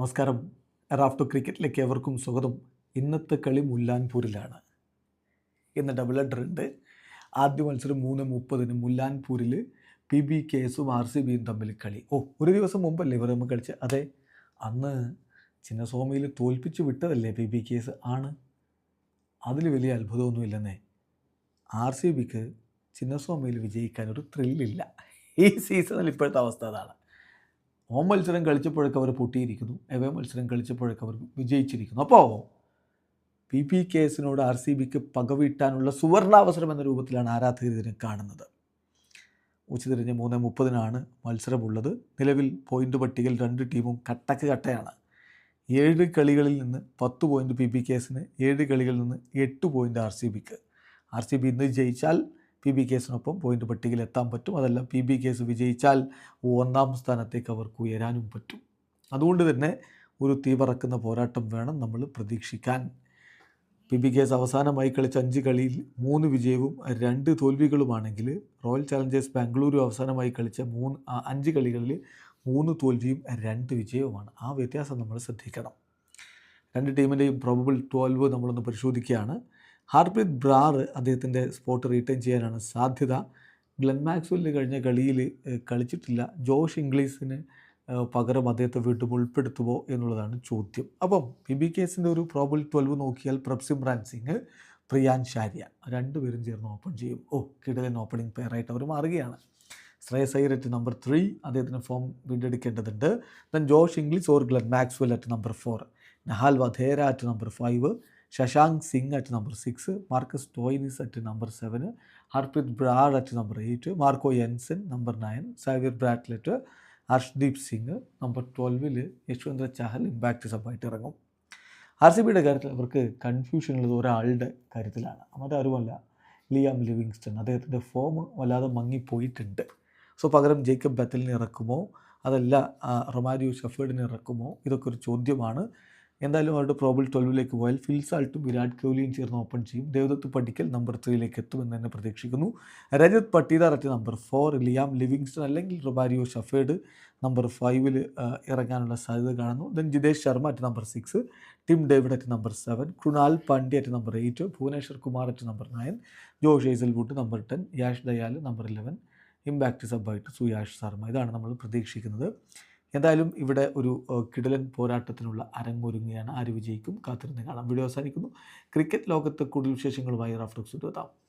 നമസ്കാരം. റാഫ്റ്റോ ക്രിക്കറ്റിലേക്ക് ഏവർക്കും സ്വാഗതം. ഇന്നത്തെ കളി മുല്ലാൻപൂരിലാണ്. ഇന്ന് ഡബിൾ ഹെഡർ ഉണ്ട്. ആദ്യ മത്സരം മൂന്ന് മുപ്പതിന് മുല്ലാൻപൂരിൽ പി ബി കേസും ആർ സി ബിയും തമ്മിൽ കളി. ഓ ഒരു ദിവസം മുമ്പല്ലേ ഇവർ നമ്മൾ കളിച്ച്? അതെ. അന്ന് ചിന്നസ്വാമിയിൽ തോൽപ്പിച്ച് വിട്ടതല്ലേ പി ബി കേസ് ആണ്. അതിൽ വലിയ അത്ഭുതമൊന്നുമില്ലെന്നേ. ആർ സി ബിക്ക് ചിന്നസ്വാമിയിൽ വിജയിക്കാൻ ഒരു ത്രില്ലില്ല ഈ സീസണിൽ ഇപ്പോഴത്തെ അവസ്ഥ അതാണ്. ഹോം മത്സരം കളിച്ചപ്പോഴൊക്കെ അവർ പൊട്ടിയിരിക്കുന്നു. എവേ മത്സരം കളിച്ചപ്പോഴൊക്കെ അവർ വിജയിച്ചിരിക്കുന്നു. അപ്പോൾ പി പി കേസിനോട് ആർ സി ബിക്ക് പകവീട്ടാനുള്ള സുവർണാവസരം എന്ന രൂപത്തിലാണ് ആരാധകർ ഇതിനെ കാണുന്നത്. ഉച്ചതിരിഞ്ഞ് മൂന്ന് മുപ്പതിനാണ് മത്സരമുള്ളത്. നിലവിൽ പോയിന്റ് പട്ടികയിൽ രണ്ട് ടീമും കട്ടക്ക് കട്ടയാണ്. ഏഴ് കളികളിൽ നിന്ന് പത്ത് പോയിന്റ് പി പി കേസിന് ഏഴ് കളികളിൽ നിന്ന് എട്ട് പോയിന്റ് ആർ സി ബിക്ക് ആർ സി ബി ഇന്ന് ജയിച്ചാൽ പി ബി കേസിനൊപ്പം പോയിന്റ് പട്ടികയിൽ എത്താൻ പറ്റും. അതല്ല പി ബി കേസ് വിജയിച്ചാൽ ഒന്നാം സ്ഥാനത്തേക്ക് അവർക്ക് ഉയരാനും പറ്റും. അതുകൊണ്ട് തന്നെ ഒരു തീവറക്കുന്ന പോരാട്ടം വേണം നമ്മൾ പ്രതീക്ഷിക്കാൻ. പി ബി കേസ് അവസാനമായി കളിച്ച അഞ്ച് കളിയിൽ മൂന്ന് വിജയവും രണ്ട് തോൽവികളുമാണെങ്കിൽ റോയൽ ചലഞ്ചേഴ്സ് ബാംഗ്ലൂരു അവസാനമായി കളിച്ച മൂന്ന് അഞ്ച് കളികളിൽ മൂന്ന് തോൽവിയും രണ്ട് വിജയവുമാണ്. ആ വ്യത്യാസം നമ്മൾ ശ്രദ്ധിക്കണം. രണ്ട് ടീമിന്റെയും പ്രോബബിൾ ട്വൽവ് നമ്മളൊന്ന് പരിശോധിക്കുകയാണ്. ഹാർപ്രീത് ബ്രാർ അദ്ദേഹത്തിന്റെ സ്പോട്ട് റീറ്റേൺ ചെയ്യാനാണ് സാധ്യത. ഗ്ലെൻ മാക്സ്വെല്ലിന് കഴിഞ്ഞ കളിയിൽ കളിച്ചിട്ടില്ല. ജോഷ് ഇംഗ്ലീഷിന് ഏഹ്, പകരം അദ്ദേഹത്തെ വീണ്ടും ഉൾപ്പെടുത്തുമോ എന്നുള്ളതാണ് ചോദ്യം. അപ്പം പി ബി കേസിന്റെ ഒരു പ്രോബിൾ ട്വൽവ് നോക്കിയാൽ പ്രഭ്സിമ്രാൻ സിംഗ് പ്രിയാൻ ഷാരിയ രണ്ടുപേരും ചേർന്ന് ഓപ്പൺ ചെയ്യും. ഓ കിടലൻ ഓപ്പണിംഗ് പെയറായിട്ട് അവർ മാറുകയാണ്. Shreyas Iyer at number three അദ്ദേഹത്തിന് form വീണ്ടെടുക്കേണ്ടതുണ്ട്. Then Josh Inglis or Glenn Maxwell at number four Nehal Wadhera at number five Shashank Singh at number six Marcus Stoinis at number seven Harpreet Brar at number eight Marco Jansen number nine Xavier Bartlett Harshdeep Singh number ട്വൽവിൽ Yuzvendra Chahal impact സബായിട്ട് ഇറങ്ങും. R C ബിയുടെ കാര്യത്തിൽ അവർക്ക് confusion ഉള്ളത് ഒരാളുടെ കാര്യത്തിലാണ്. മറ്റാരുമല്ല Liam Livingstone. അദ്ദേഹത്തിന്റെ ഫോം വല്ലാതെ മങ്ങിപ്പോയിട്ടുണ്ട്. സോ പകരം ജേക്കബ് ബത്തലിനെ ഇറക്കുമോ? അതല്ല റൊമാരിയോ ഷഫേഡിനെ ഇറക്കുമോ? ഇതൊക്കെ ഒരു ചോദ്യമാണ്. എന്തായാലും അവരുടെ പ്രോബിൾ ട്വൽവിലേക്ക് പോയാൽ ഫിൽസാൾട്ടും വിരാട് കോഹ്ലിയും ചേർന്ന് ഓപ്പൺ ചെയ്യും. ദേവദത്ത് പട്ടിക്കൽ നമ്പർ ത്രീയിലേക്ക് എത്തുമെന്ന് തന്നെ പ്രതീക്ഷിക്കുന്നു. Rajat Patidar at number four Liam Livingstone അല്ലെങ്കിൽ റൊബാരിയോ ഷഫേഡ് നമ്പർ ഫൈവിൽ ഇറങ്ങാനുള്ള സാധ്യത കാണുന്നു. Then Jitesh Sharma at number six Tim David at number seven Krunal Pandya at number eight Bhuvneshwar Kumar at number nine Josh Hazlewood number ten Yash Dayal number eleven impact സബായിട്ട് Suyash Sharma. ഇതാണ് നമ്മൾ പ്രതീക്ഷിക്കുന്നത്. എന്തായാലും ഇവിടെ ഒരു കിടലൻ പോരാട്ടത്തിനുള്ള അരങ്ങൊരുങ്ങുകയാണ്. ആര് വിജയിക്കും? കാത്തിരുന്ന് കാണാം. വീഡിയോ അവസാനിക്കുന്നു. ക്രിക്കറ്റ് ലോകത്ത് കൂടുതൽ വിശേഷങ്ങളുമായി റഫ്ലക്സ് എത്താം.